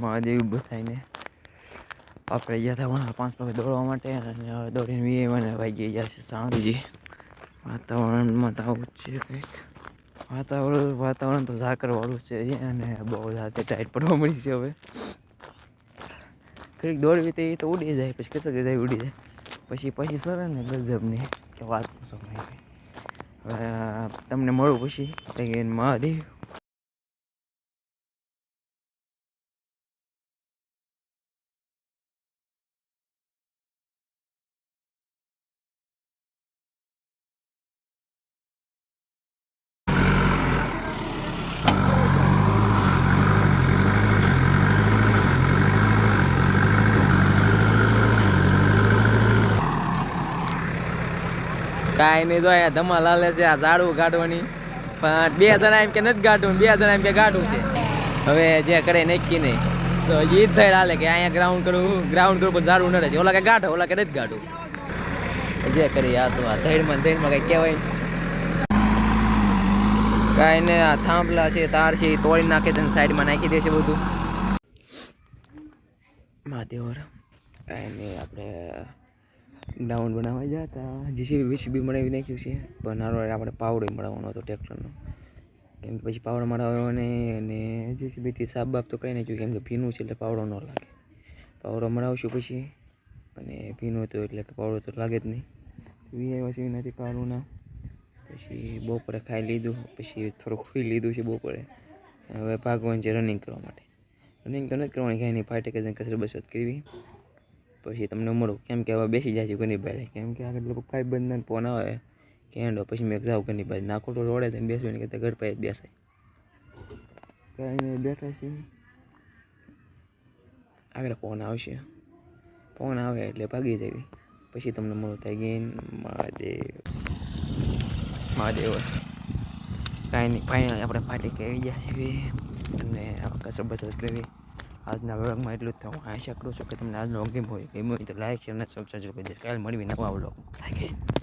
મહાદેવ થઈને આપણે ગયા હતા વણા પાંચ પગે દોડવા માટે અને હવે દોડીને વીએ મને વાગી ગયા છે સાંજે. વાતાવરણમાં તો આવું છે કંઈક. વાતાવરણ વાતાવરણ તો ઝાકરવાળું છે અને બહુ જાતે ટાઈટ પડવા મળી છે હવે. કંઈક દોડવી તો તો ઉડી જાય, પછી કશે જાય, ઉડી જાય. પછી પછી સરે ને ગજબની કે વાત પૂછો હવે તમને મળું પછી. મહાદેવ. કાંઈ નહીં તો અહીંયા ધમાલ હાલે છે, આ ઝાડું કાઢવાની પણ બે જણા એમ કે નથી કાઢવું બે જણા એમ કે કાઢવું છે. હવે જે કરે નક્કી નહીં. તો ઈદ જ થઈ હાલે કે અહીંયા ગ્રાઉન્ડ કરું ગ્રાઉન્ડ કરું, પણ ઝાડવું નડે છે. ઓલા કે ગાઢો, ઓલા કે નથી ગાઢું. જે કરી આ શું આ ધૈડમાં ધૈડમાં કંઈ કહેવાય કાંઈ ને આ થાંભલા છે, તાર છે એ તોડી નાખે છે સાઈડમાં નાખી દે છે બધું. મહાદેવર. કાંઈ નહીં, આપણે ગ્રાઉન્ડ બનાવવા ગયા હતા. જીસીબી બીસીબી બનાવી નાખ્યું છે. પણ નાનો આપણે પાવડો મળવાનો હતો ટ્રેક્ટરનો. કેમ કે પછી પાવડો મળવાનો અને જીસીબીથી સાફ બાફ તો કરી નાખ્યું. કેમ કે ભીનું છે એટલે પાવડો ન લાગે. પાવડો મળાવશું પછી. અને ભીનું હતું એટલે કે પાવડો તો લાગે જ નહીં. વીઆઈ પછી નથી કાઢવું પછી બપોરે ખાઈ લીધું. પછી થોડુંક ખુઈ લીધું છે બપોરે. હવે ભાગવાનું છે રનિંગ કરવા માટે. રનિંગ તો નથી કરવાની. કાંઈ નહીં. ફાટે કે કસરત બસરત કરવી. પછી તમને મળું. કેમ કે હવે બેસી જાય છે બારે કેમ કે આગળ લોકો ભાઈ બંધન ફોન આવે. કે હેન્ડો પછી મેં જાઉં ઘણી બારે નાખો તો રોડે તમે બેસવું ને કે ઘર પાસે જ બેસાય. કાંઈ બેઠા છીએ આગળ ફોન આવશે. ફોન આવે એટલે ભાગી જવી. પછી તમને મળું થાય ગેન મહાદેવ. મહાદેવ. કાંઈ નહીં ફાઇનલ આપણે પાર્ટી કરી ગયા છીએ. અને કસરત બસરત કરવી આજના વ્લોગમાં એટલું જ થયું હું આશા કરું છું કે તમને આજનો ગેમ હોય. ગેમ હોય તો લાઈક શેર અને સબસ્ક્રાઈબ કરજો. કાલે મળવી નવા વ્લોગ લાઈક